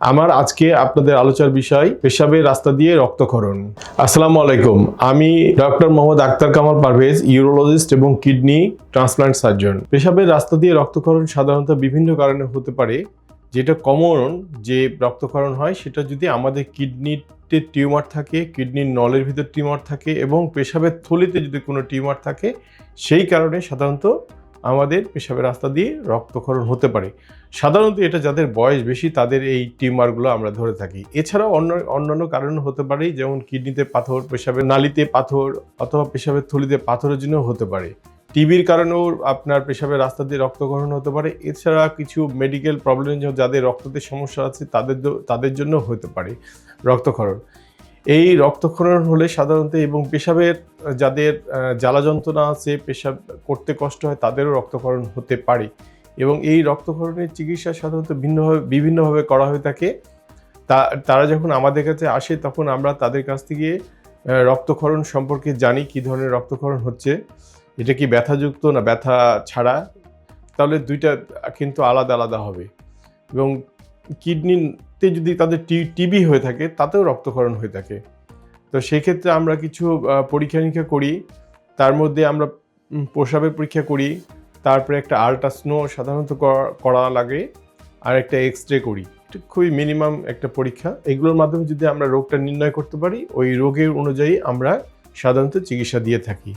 আমার আজকে আপনাদের আলোচনার বিষয়, পেশাবের রাস্তা দিয়ে রক্তক্ষরণ। আসসালামু আলাইকুম, আমি ডক্টর মোহাম্মদ আক্তার কামাল পারভেজ, ইউরোলজিস্ট এবং কিডনি ট্রান্সপ্লান্ট সার্জন। পেশাবের রাস্তা দিয়ে রক্তক্ষরণ সাধারণত বিভিন্ন কারণে হতে পারে, যেটা কমন যে রক্তক্ষরণ হয়, সেটা যদি আমাদের কিডনিতে টিউমার থাকে, কিডনির নলের ভিতর টিউমার থাকে এবং পেশাবের থলিতে যদি কোনো টিউমার থাকে, সেই কারণে সাধারণত আমাদের পেশাবের রাস্তা দিয়ে রক্তক্ষরণ হতে পারে। সাধারণত এটা যাদের বয়স বেশি, তাদের এই টিউমারগুলো আমরা ধরে থাকি। এছাড়াও অন্য, অন্যান্য কারণ হতে পারে, যেমন কিডনিতে পাথর, পেশাবের নালিতে পাথর অথবা পেশাবের থলিতে পাথরের জন্য হতে পারে। টিবির কারণেও আপনার পেশাবের রাস্তা দিয়ে রক্তক্ষরণ হতে পারে। এছাড়া কিছু মেডিকেল প্রবলেম যাদের রক্ততে সমস্যা আছে, তাদের তাদের জন্য হতে পারে রক্তক্ষরণ। এই রক্তক্ষরণ হলে সাধারণত এবং পেশাবের যাদের জ্বালা যন্ত্রণা আছে, পেশাব করতে কষ্ট হয়, তাদেরও রক্তক্ষরণ হতে পারে। এবং এই রক্তক্ষরণের চিকিৎসা সাধারণত ভিন্নভাবে, বিভিন্নভাবে করা হয়ে থাকে। তা, তারা যখন আমাদের কাছে আসে, তখন আমরা তাদের কাছ থেকে রক্তক্ষরণ সম্পর্কে জানি কী ধরনের রক্তক্ষরণ হচ্ছে। এটা কি ব্যথাযুক্ত না ব্যথা ছাড়া? তাহলে দুইটা কিন্তু আলাদা আলাদা হবে। এবং কিডনিতে যদি তাদের টিবি হয়ে থাকে, তাতেও রক্তক্ষরণ হয়ে থাকে। তো সেক্ষেত্রে আমরা কিছু পরীক্ষা নিরীক্ষা করি, তার মধ্যে আমরা প্রসাবের পরীক্ষা করি, তারপরে একটা আল্ট্রাস্নো সাধারণত করা লাগে, আর একটা এক্স রে করি খুবই মিনিমাম একটা পরীক্ষা। এগুলোর মাধ্যমে যদি আমরা রোগটা নির্ণয় করতে পারি, ওই রোগের অনুযায়ী আমরা সাধারণত চিকিৎসা দিয়ে থাকি।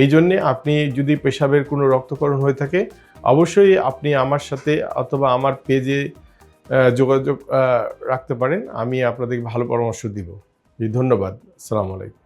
এই জন্যে আপনি যদি পেশাবের কোনো রক্তকরণ হয়ে থাকে, অবশ্যই আপনি আমার সাথে অথবা আমার পেজে যোগাযোগ রাখতে পারেন। আমি আপনাদেরকে ভালো পরামর্শ দিব। ধন্যবাদ। আসসালামু আলাইকুম।